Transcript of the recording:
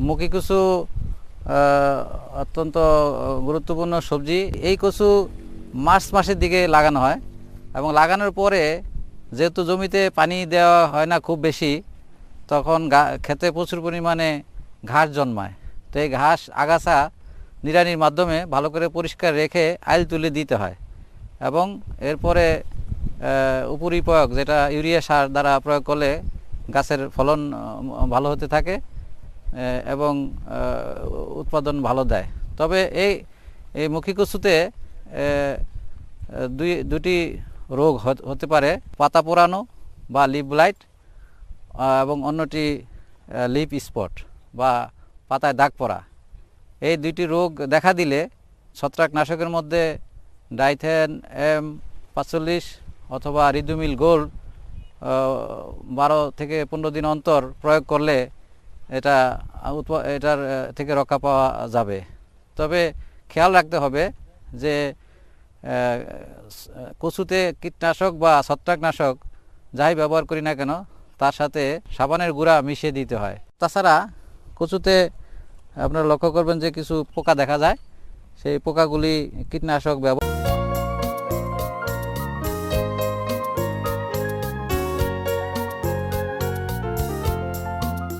মুখী কচু অত্যন্ত গুরুত্বপূর্ণ সবজি, এই কচু মার্চ মাসের দিকে লাগানো হয় এবং লাগানোর পরে যেহেতু জমিতে পানি দেওয়া হয় না খুব বেশি, তখন খেতে প্রচুর পরিমাণে ঘাস জন্মায়। তো এই ঘাস, আগাছা নিড়ানির মাধ্যমে ভালো করে পরিষ্কার রেখে আইল তুলে দিতে হয় এবং এরপরে উপরি প্রয়োগ যেটা ইউরিয়া সার দ্বারা প্রয়োগ করলে গাছের ফলন ভালো হতে থাকে। এবং উৎপাদন ভালো দেয়। তবে এই এই মুখী কচুতে দুই, দুটি রোগ হতে পারে, পাতা পোড়ানো বা লিপ ব্লাইট এবং অন্যটি লিপ স্পট বা পাতায় দাগ পড়া। এই দুইটি রোগ দেখা দিলে ছত্রাকনাশকের মধ্যে ডাইথেন, এম পাঁচচল্লিশ অথবা রিদুমিল গোল্ড বারো থেকে পনেরো দিন অন্তর প্রয়োগ করলে এটা এটার থেকে রক্ষা পাওয়া যাবে। তবে খেয়াল রাখতে হবে যে কচুতে কীটনাশক বা ছত্রাকনাশক যাই ব্যবহার করি না কেন, তার সাথে সাবানের গুঁড়া মিশিয়ে দিতে হয়। তাছাড়া কচুতে আপনারা লক্ষ্য করবেন যে কিছু পোকা দেখা যায়। সেই পোকাগুলি কীটনাশক ব্যবহার